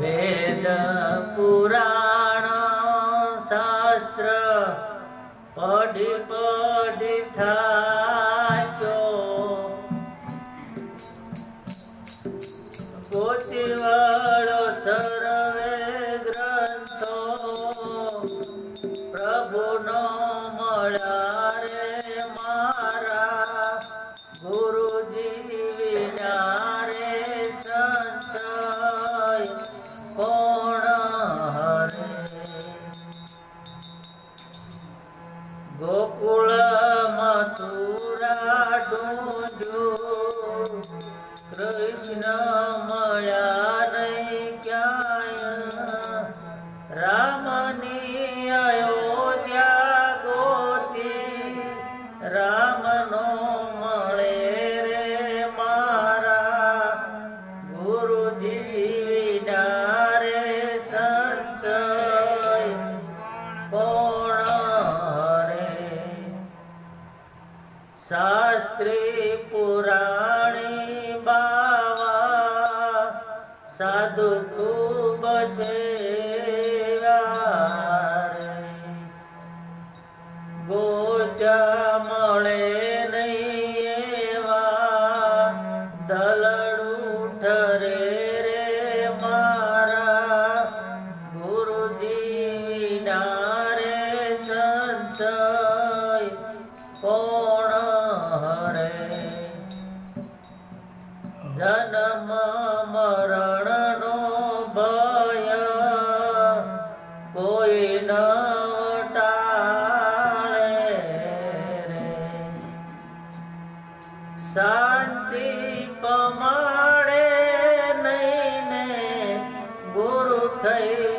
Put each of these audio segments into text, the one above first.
વેદ પુરાણ શાસ્ત્ર પઢી પઢી થાચો પોચીવાળો સર્વે ગ્રંથો પ્રભુનો મળ્યા. ગોકુળ મથુરા ડુંજુ શાસ્ત્રી પુરાણી બાવા સાધુ ખૂબ છે ગોચા મળે હરે જન્મ મરણનો ભય કોઈ ન ટાળે શાંતિ પમાડે નહીં ને ગુરુ થઈ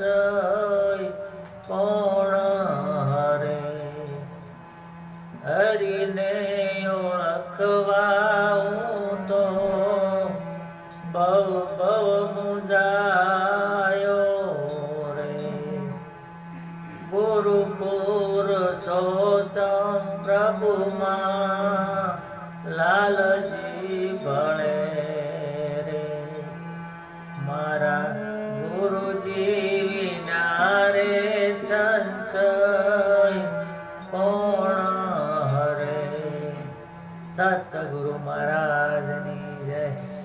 যায় পড়ারে হরিনে ওড়খবাও তো, বউ বউ মুজায় রে। গুরুপুর সোতম প্রভু মা, লালজি বণে রে। মারা પૂર્ણ હરે? સતગુરુ મહારાજની જય.